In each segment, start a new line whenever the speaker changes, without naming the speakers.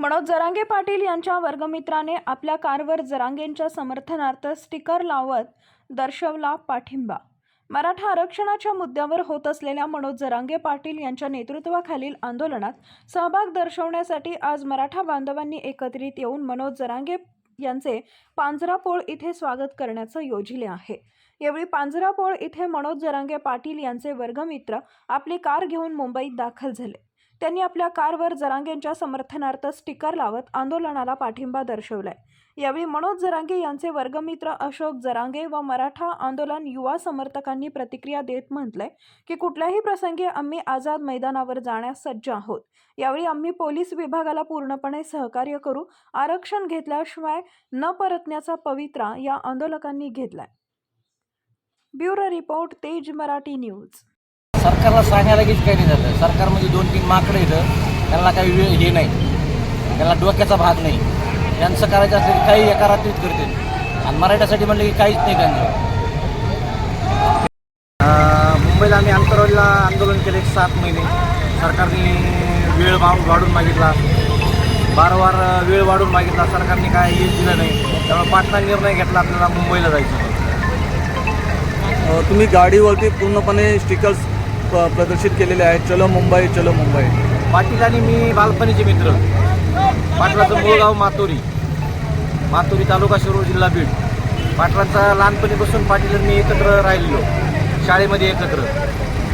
मनोज जरांगे पाटील यांच्या वर्गमित्राने आपल्या कारवर जरांगेंच्या समर्थनार्थ स्टिकर लावत दर्शवला पाठिंबा. मराठा आरक्षणाच्या मुद्द्यावर होत असलेल्या मनोज जरांगे पाटील यांच्या नेतृत्वाखालील आंदोलनात सहभाग दर्शवण्यासाठी आज मराठा बांधवांनी एकत्रित येऊन मनोज जरांगे यांचे पांजरापोळ इथे स्वागत करण्याचं योजिले आहे. यावेळी पांजरापोळ इथे मनोज जरांगे पाटील यांचे वर्गमित्र आपली कार घेऊन मुंबईत दाखल झाले. त्यांनी आपल्या कारवर जरांगेंच्या समर्थनार्थ स्टिकर लावत आंदोलनाला पाठिंबा दर्शवलाय. यावेळी मनोज जरांगे यांचे वर्गमित्र अशोक जरांगे व मराठा आंदोलन युवा समर्थकांनी प्रतिक्रिया देत म्हटलंय की कुठल्याही प्रसंगी आम्ही आझाद मैदानावर जाण्यास सज्ज आहोत. यावेळी आम्ही पोलीस विभागाला पूर्णपणे सहकार्य करू आरक्षण घेतल्याशिवाय न परतण्याचा पवित्रा या आंदोलकांनी घेतलाय. ब्युरो रिपोर्ट तेज मराठी न्यूज.
सरकारला सांगायला काहीच काही नाही झालं. सरकारमध्ये दोन तीन माकडं येतं त्यांना काही वेळ हे नाही. त्यांना डोक्याचा भाग नाही. त्यांचं करायचं असेल काही एका रात्रीत करते आणि मराठ्यासाठी म्हणलं की काहीच नाही त्यांचं मुंबईला आम्ही अंतरावलीला आंदोलन केलं एक सात महिने. सरकारने वेळ वाढ वाढून मागितला. वारंवार वेळ वाढून मागितला. सरकारने काय हेच दिलं नाही. त्यामुळे पाटणा निर्णय घेतला आपल्याला मुंबईला जायचं.
तुम्ही गाडीवरती पूर्णपणे स्टिकर्स प- प्रदर्शित केलेले आहेत. चलो मुंबई चलो मुंबई.
पाटील आणि मी बालपणीचे मित्र. पाटलाचं मूळ गाव मातोरी. मातोरी तालुका शिरूर जिल्हा बीड. पाटलांचा लहानपणीपासून पाटील आणि मी एकत्र राहिलेलो. शाळेमध्ये एकत्र.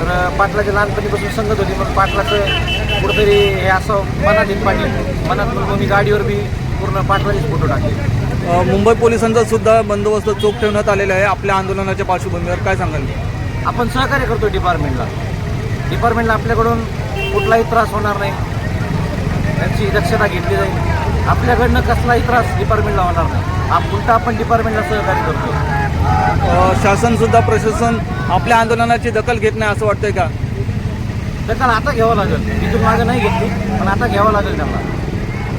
तर पाटलाच्या लहानपणीपासून संगत होती. मग पाटलाचं कुठंतरी हे असं मनात येत पाटील. मनात मग मी गाडीवर बी पूर्ण पाटलाचेच फोटो टाकले.
मुंबई पोलिसांचा सुद्धा बंदोबस्त चोख ठेवण्यात आलेला आहे आपल्या आंदोलनाच्या पार्श्वभूमीवर. काय सांगाल?
आपण सहकार्य करतो डिपार्टमेंटला डिपार्टमेंटला आपल्याकडून कुठलाही त्रास होणार नाही. त्याची दक्षता घेतली जाईल. आपल्याकडनं कसलाही त्रास डिपार्टमेंटला होणार नाही. आप उलटा आपण डिपार्टमेंटला सहकार्य करतो
अ, शासन सुद्धा प्रशासन आपल्या आंदोलनाची दखल घेत नाही असं वाटतंय का?
दखल आता घ्यावं लागेल. इथून मागं नाही घेतली पण आता घ्यावं लागेल त्यांना.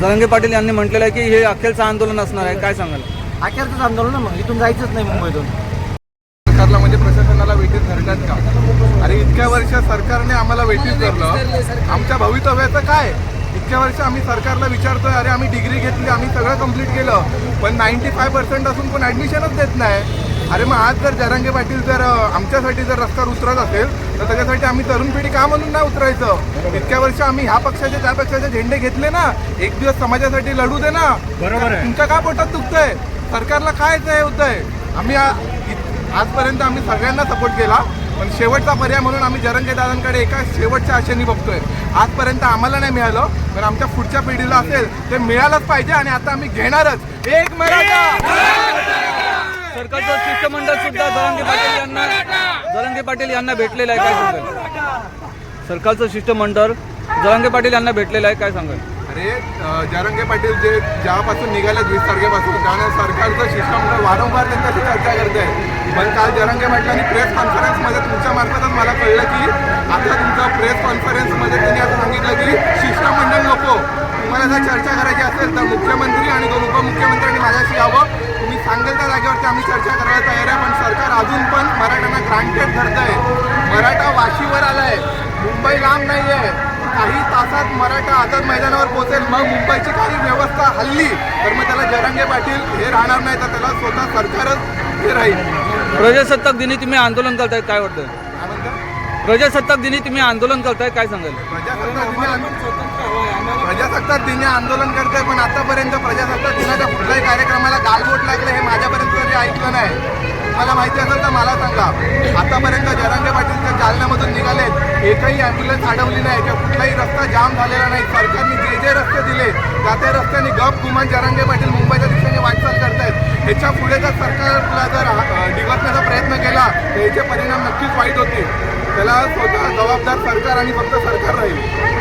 जरंगे पाटील यांनी म्हटलेलं आहे की हे अखेरचं आंदोलन असणार आहे. काय सांगाल?
अखेरचंच आंदोलन मग? इथून जायचंच नाही मुंबईतून.
सरकारला म्हणजे प्रशासनाला वेटीस धरतात का? अरे इतक्या वर्ष सरकारने आम्हाला वेटीस धरलं. आमच्या भवितव्याचं काय? इतक्या वर्ष आम्ही सरकारला विचारतोय अरे आम्ही डिग्री घेतली आम्ही सगळं कंप्लीट केलं. पण नाईन्टी फाय पर्सेंट असून पण ॲडमिशनच देत नाही. अरे मग आज जर जरांगे पाटील जर आमच्यासाठी जर रस्त्यावर उतरत असेल तर त्याच्यासाठी आम्ही तरुण पिढी का म्हणून नाही उतरायचं? इतक्या वर्ष आम्ही ह्या पक्षाचे त्या पक्षाचे झेंडे घेतले ना? एक दिवस समाजासाठी लढू दे ना. बरोबर तुमच्या का पोटात दुखतंय? सरकारला काय ते होतंय? आम्ही आजपर्यंत आम्ही सगळ्यांना सपोर्ट केला पण शेवटचा पर्याय म्हणून आम्ही जरंगे दादांकडे एका शेवटच्या आशेने बघतोय. आजपर्यंत आम्हाला नाही मिळालं पण आमच्या पुढच्या पिढीला असेल ते मिळालंच पाहिजे आणि आता आम्ही घेणारच. एक मराठा!
सरकारचं शिष्टमंडळ सुद्धा जरंगे पाटील यांना जरंगे पाटील यांना भेटलेलं आहे काय सांगाल? सरकारचं शिष्टमंडळ जरंगे पाटील यांना भेटलेलं आहे काय सांगाल?
अरे जरंगे पाटील जे ज्यापासून निघाले वीस तारखेपासून त्यानं सरकारचं शिष्टमंडळ म्हणजे वारंवार त्यांच्याशी चर्चा करते. पण काल जरंगे पाटलांनी प्रेस कॉन्फरन्समध्ये तुमच्या मार्फतच मला कळलं की आता तुमचं प्रेस कॉन्फरन्समध्ये त्यांनी असं सांगितलं की शिष्टमंडळ नको. तुम्हाला जर चर्चा करायची असेल तर मुख्यमंत्री आणि दोन उपमुख्यमंत्र्यांनी माझ्याशी यावं. तुम्ही सांगेल त्या जागेवरती आम्ही चर्चा करायला तयार आहे पण सरकार अजून पण मराठ्यांना ग्रांटेड धरत आहे मराठा वाशीवर आलाय. मुंबई लांब नाही आहे तासात मराठा आझाद मैदानावर पोहोचेल. मग मुंबईची काही व्यवस्था हल्ली तर मग त्याला जरांगे पाटील हे राहणार नाही तर त्याला स्वतः सरकारच हे राहील.
प्रजासत्ताक दिनी तुम्ही आंदोलन करताय काय वाटतं?
काय म्हणतात
प्रजासत्ताक दिनी तुम्ही आंदोलन करताय काय सांगाल?
प्रजासत्ताक दिनी आंदोलन प्रजासत्ताक दिनी आंदोलन करतोय पण आतापर्यंत प्रजासत्ताक दिनाच्या कुठल्याही कार्यक्रमाला गालबोट लागलं हे माझ्यापर्यंत कधी ऐकलं नाही. मला माहिती असेल तर मला सांगा. आतापर्यंत जरांगे पाटील जे जालन्यामधून निघालेत. एकही ॲम्ब्युलन्स अडवली नाही. किंवा कुठलाही रस्ता जाम झालेला नाही. सरकारने जे जे रस्ते दिले त्या त्या रस्त्याने गप गुमान जरांगे पाटील मुंबईच्या दिशेने वाटचाल करतायत. ह्याच्या पुढे जर सरकारला जर अ, प्रयत्न केला तर याचे परिणाम नक्कीच वाईट होतील. त्याला स्वतः जबाबदार सरकार आणि फक्त सरकार राहील.